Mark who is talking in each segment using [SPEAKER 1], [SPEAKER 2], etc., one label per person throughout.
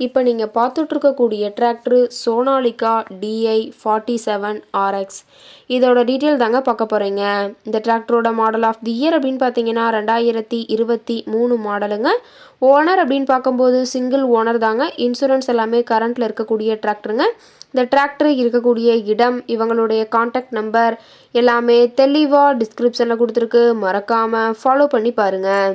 [SPEAKER 1] இப்போ நீங்கள் பார்த்துட்ருக்கக்கூடிய tractor Sonalika DI forty seven RX இதோட டீட்டெயில் தாங்க பார்க்க போகிறீங்க இந்த டிராக்டரோட மாடல் ஆஃப் தி இயர் அப்படின்னு பார்த்தீங்கன்னா ரெண்டாயிரத்தி இருபத்தி மூணு மாடலுங்க ஓனர் அப்படின்னு பார்க்கும்போது சிங்கிள் ஓனர் தாங்க. இன்சூரன்ஸ் எல்லாமே கரண்ட்டில் இருக்கக்கூடிய டிராக்டருங்க இந்த டிராக்டர் இருக்கக்கூடிய இடம் இவங்களுடைய காண்டாக்ட் நம்பர் எல்லாமே தெளிவாக டிஸ்கிரிப்ஷனில் கொடுத்துருக்கு. மறக்காமல் ஃபாலோ பண்ணி பாருங்கள்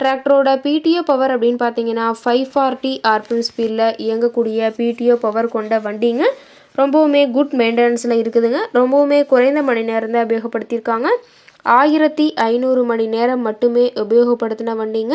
[SPEAKER 1] டிராக்டரோட பிடிஓ பவர் அப்படின்னு பார்த்தீங்கன்னா ஃபைவ் ஃபார்ட்டி ஆர்பிஎம் ஸ்பீடில் இயங்கக்கூடிய பிடிஓ பவர் கொண்ட வண்டிங்க. ரொம்பவுமே குட் மெயின்டெனன்ஸில் இருக்குதுங்க. ரொம்பவுமே குறைந்த மணி நேரம் தான் உபயோகப்படுத்தியிருக்காங்க. ஆயிரத்தி ஐநூறு மணி நேரம் மட்டுமே உபயோகப்படுத்தின வண்டிங்க.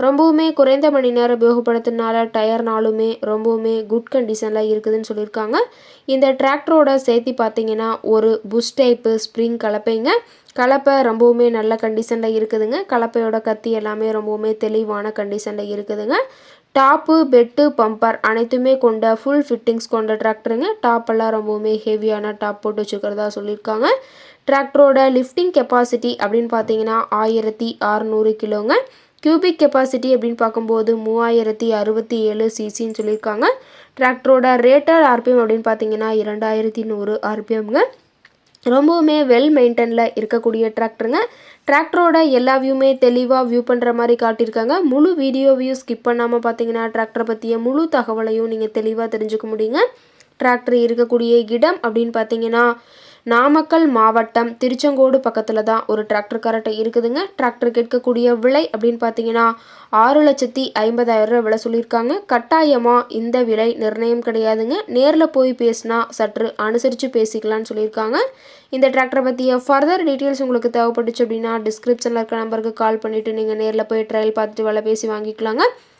[SPEAKER 1] ரொம்பவுமே குறைந்த மணி நேரம் உபயோகப்படுத்தினால டயர்னாலுமே ரொம்பவுமே குட் கண்டிஷனில் இருக்குதுன்னு சொல்லியிருக்காங்க. இந்த டிராக்டரோட சேர்த்து பார்த்தீங்கன்னா ஒரு புஷ் டைப்பு ஸ்ப்ரிங் கலப்பைங்க. கலப்பை ரொம்பவுமே நல்ல கண்டிஷனில் இருக்குதுங்க. கலப்பையோட கத்தி எல்லாமே ரொம்பவுமே தெளிவான கண்டிஷனில் இருக்குதுங்க. டாப்பு பெட்டு பம்பர் அனைத்துமே கொண்ட ஃபுல் ஃபிட்டிங்ஸ் கொண்ட டிராக்டருங்க. டாப்பெல்லாம் ரொம்பவுமே ஹெவியான டாப் போட்டு வச்சுக்கிறதா சொல்லியிருக்காங்க. டிராக்டரோட லிஃப்டிங் கெப்பாசிட்டி அப்படின்னு பார்த்தீங்கன்னா ஆயிரத்தி அறநூறு கிலோங்க. கியூபிக் கெப்பாசிட்டி அப்படின்னு பார்க்கும்போது மூவாயிரத்தி அறுபத்தி ஏழு சிசின்னு சொல்லியிருக்காங்க. டிராக்டரோட ரேட்டர் ஆர்பிஎம் அப்படின்னு பார்த்தீங்கன்னா இரண்டாயிரத்தி நூறு ஆர்பிஎம்ங்க ரொம்பவுமே வெல் மெயின்டெனில் இருக்கக்கூடிய டிராக்டருங்க டிராக்டரோட எல்லா வியூமே தெளிவாக வியூ பண்ணுற மாதிரி காட்டியிருக்காங்க. முழு வீடியோவையும் ஸ்கிப் பண்ணாமல் பார்த்தீங்கன்னா டிராக்டரை பற்றிய முழு தகவலையும் நீங்கள் தெளிவாக தெரிஞ்சுக்க முடியுங்க. டிராக்டர் இருக்கக்கூடிய இடம் அப்படின்னு பார்த்தீங்கன்னா நாமக்கல் மாவட்டம் திருச்செங்கோடு பக்கத்தில் தான் ஒரு டிராக்டர் கரெக்டாக இருக்குதுங்க. டிராக்டர் கேட்கக்கூடிய விலை அப்படின்னு பார்த்தீங்கன்னா ஆறு லட்சத்தி ஐம்பதாயிரம் ரூபா விலை சொல்லியிருக்காங்க. கட்டாயமாக இந்த விலை நிர்ணயம் கிடையாதுங்க. நேரில் போய் பேசினா சற்று அனுசரித்து பேசிக்கலாம்னு சொல்லியிருக்காங்க. இந்த டிராக்டரை பற்றிய ஃபர்தர் டீட்டெயில்ஸ் உங்களுக்கு தேவைப்பட்டுச்சு அப்படின்னா டிஸ்கிரிப்ஷனில் இருக்க நம்பருக்கு கால் பண்ணிவிட்டு நீங்கள் நேரில் போய் ட்ரையல் பார்த்துட்டு விலை பேசி வாங்கிக்கலாங்க.